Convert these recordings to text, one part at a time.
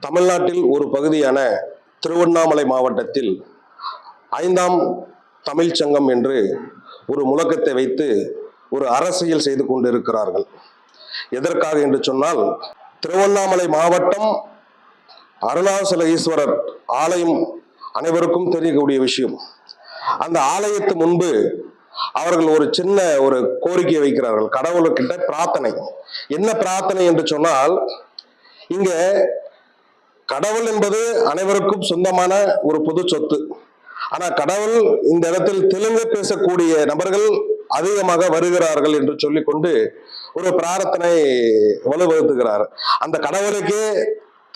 தமிழ்நாட்டில் ஒரு பகுதியான திருவண்ணாமலை மாவட்டத்தில் ஐந்தாம் தமிழ்ச் சங்கம் என்று ஒரு முழக்கத்தை வைத்து ஒரு அரசியல் செய்து கொண்டிருக்கிறார்கள். எதற்காக என்று சொன்னால் திருவண்ணாமலை மாவட்டம் அருணாசல ஈஸ்வரர் ஆலயம் அனைவருக்கும் தெரியக்கூடிய விஷயம். அந்த ஆலயத்து முன்பு அவர்கள் ஒரு சின்ன ஒரு கோரிக்கை வைக்கிறார்கள். கடவுளுக்கிட்ட பிரார்த்தனை. என்ன பிரார்த்தனை என்று சொன்னால் இங்க கடவுள் என்பது அனைவருக்கும் சொந்தமான ஒரு பொது சொத்து. ஆனா கடவுள் இந்த இடத்தில் தெலுங்கு பேசக்கூடிய நபர்கள் அதிகமாக வருகிறார்கள் என்று சொல்லிக்கொண்டு ஒரு பிரார்த்தனை வலுவகுத்துகிறார் அந்த கடவுளுக்கே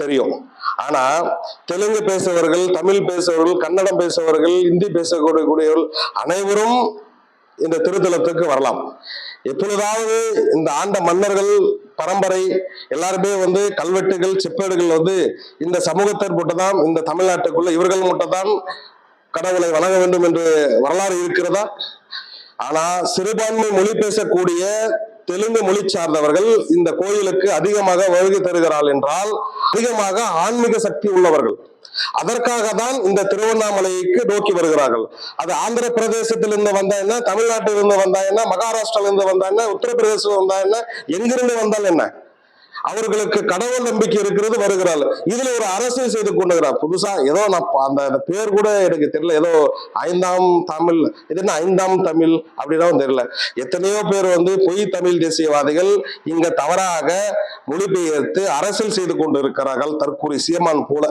தெரியும். ஆனா தெலுங்கு பேசுபவர்கள் தமிழ் பேசுபவர்கள் கன்னடம் பேசுபவர்கள் இந்தி பேசக்கூடியவர்கள் அனைவரும் இந்த திருத்தலத்துக்கு வரலாம். எப்பொழுதாவது இந்த ஆண்ட மன்னர்கள் பரம்பரை எல்லாருமே வந்து கல்வெட்டுகள் செப்பேடுகள் வந்து இந்த சமூகத்திற்கு மட்டும்தான் இந்த தமிழ்நாட்டுக்குள்ள இவர்கள் மட்டும்தான் கடவுளை வணங்க வேண்டும் என்று வரலாறு இருக்கிறதா? ஆனா சிறுபான்மை மொழி பேசக்கூடிய தெலுங்கு மொழி சார்ந்தவர்கள் இந்த கோயிலுக்கு அதிகமாக வருகை தருகிறார்கள் என்றால் அதிகமாக ஆன்மீக சக்தி உள்ளவர்கள் அதற்காக தான் இந்த திருவண்ணாமலைக்கு நோக்கி வருகிறார்கள். அது ஆந்திர பிரதேசத்திலிருந்து வந்தா என்ன தமிழ்நாட்டிலிருந்து வந்தா என்ன மகாராஷ்டிராவிலிருந்து வந்தா என்ன உத்தரப்பிரதேசம் வந்தா என்ன எங்கிருந்து வந்தால் என்ன? அவர்களுக்கு கடவுள் நம்பிக்கை இருக்கிறது வருகிறாள் இதுல ஒரு அரசியல் செய்து கொண்டுகிறார். புதுசா ஏதோ நான் அந்த அந்த பேர் கூட எனக்கு தெரியல. ஏதோ ஐந்தாம் தமிழ் இது என்ன ஐந்தாம் தமிழ் அப்படின்னா தெரியல. எத்தனையோ பேர் வந்து பொய் தமிழ் தேசியவாதிகள் இங்க தவறாக மொழிபெயர்த்து அரசியல் செய்து கொண்டு இருக்கிறார்கள் தற்கூரி சீமான் போல.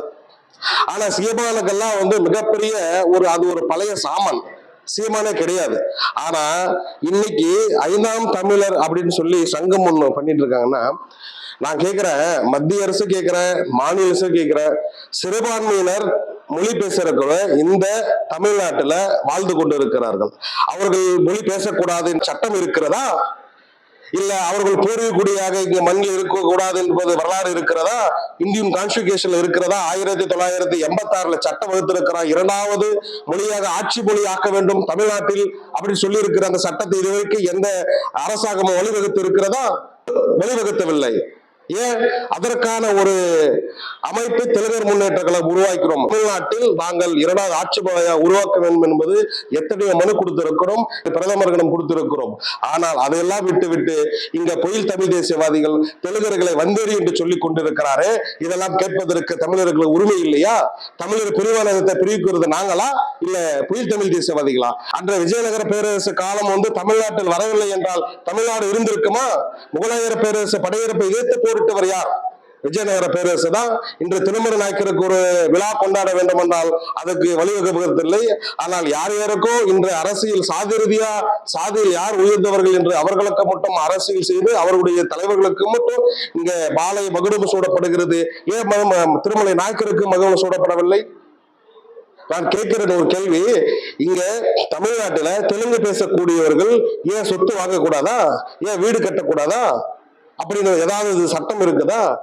ஆனா சீமானுக்கெல்லாம் வந்து மிகப்பெரிய ஒரு அது ஒரு பழைய சாமான். சீமானே கிடையாது. ஆனா இன்னைக்கு ஐந்தாம் தமிழர் அப்படின்னு சொல்லி சங்கம் ஒண்ணு பண்ணிட்டு இருக்காங்கன்னா நான் கேட்கிறேன் மத்திய அரசு கேட்கிறேன் மாநில அரசு கேட்கிறேன் சிறுபான்மையினர் மொழி பேசுறவங்க இந்த தமிழ்நாட்டுல வாழ்ந்து கொண்டு இருக்கிறார்கள் அவர்கள் மொழி பேசக்கூடாது சட்டம் இருக்கிறதா? இல்ல அவர்கள் பூர்வீகுடியாக இங்கே மண்ணில் இருக்கக்கூடாது என்பது வரலாறு இருக்கிறதா? இந்தியன் கான்ஸ்டியூஷன்ல இருக்கிறதா? ஆயிரத்தி தொள்ளாயிரத்தி எண்பத்தி ஆறுல சட்டம் வகுத்திருக்கிறார். இரண்டாவது மொழியாக ஆட்சி மொழி ஆக்க வேண்டும் தமிழ்நாட்டில் அப்படி சொல்லி இருக்கிற அந்த சட்டத்தை இதுவரைக்கும் எந்த அரசாங்கமும் வழிவகுத்து இருக்கிறதா வழிவகுத்தவில்லை. ஏன் அதற்கான ஒரு அமைப்பை தெலுங்கர் முன்னேற்ற கழகம் உருவாக்கிறோம்? தமிழ்நாட்டில் நாங்கள் இரண்டாவது ஆட்சி உருவாக்க வேண்டும் என்பது எத்தனையோ மனு கொடுத்திருக்கிறோம் பிரதமர்களிடம் கொடுத்திருக்கிறோம். ஆனால் அதையெல்லாம் விட்டுவிட்டு இங்க பொயில் தமிழ் தேசியவாதிகள் தெலுங்கர்களை வந்தேறி என்று சொல்லிக் கொண்டிருக்கிறாரே இதெல்லாம் கேட்பதற்கு தமிழர்களுக்கு உரிமை இல்லையா? தமிழர் பிரிவானத்தை பிரிவுக்கிறது நாங்களா? இல்ல பொயில் தமிழ் தேசியவாதிகளா? அன்ற விஜயநகர பேரரசு காலம் வந்து தமிழ்நாட்டில் வரவில்லை என்றால் தமிழ்நாடு இருந்திருக்குமா? முகலாயர பேரரசு படையெடுப்பை எதிர்த்து விட்டவர் யார் விஜயநகர பேரரசு தான் இன்று திருமண நாயக்கருக்கு ஒரு விழா கொண்டாட வேண்டும் என்றால் அதுக்கு வழிவகுப்பதில்லை. ஆனால் யார் யாருக்கோ இன்று அரசியல் சாதி ரீதியா சாதியில் யார் உயர்ந்தவர்கள் என்று அவர்களுக்கு மட்டும் அரசியல் செய்து அவர்களுடைய தலைவர்களுக்கு மட்டும் இங்க பாலை மகுடம் சூடப்படுகிறது. ஏன் திருமலை நாயக்கருக்கு மகுடம் சூடப்படவில்லை? நான் கேட்கிற ஒரு கேள்வி. இங்க தமிழ்நாட்டுல தெலுங்கு பேசக்கூடியவர்கள் ஏன் சொத்து வாங்கக்கூடாதா? ஏன் வீடு கட்டக்கூடாதா? அப்படின்னு ஏதாவது சட்டம் இருக்குதா?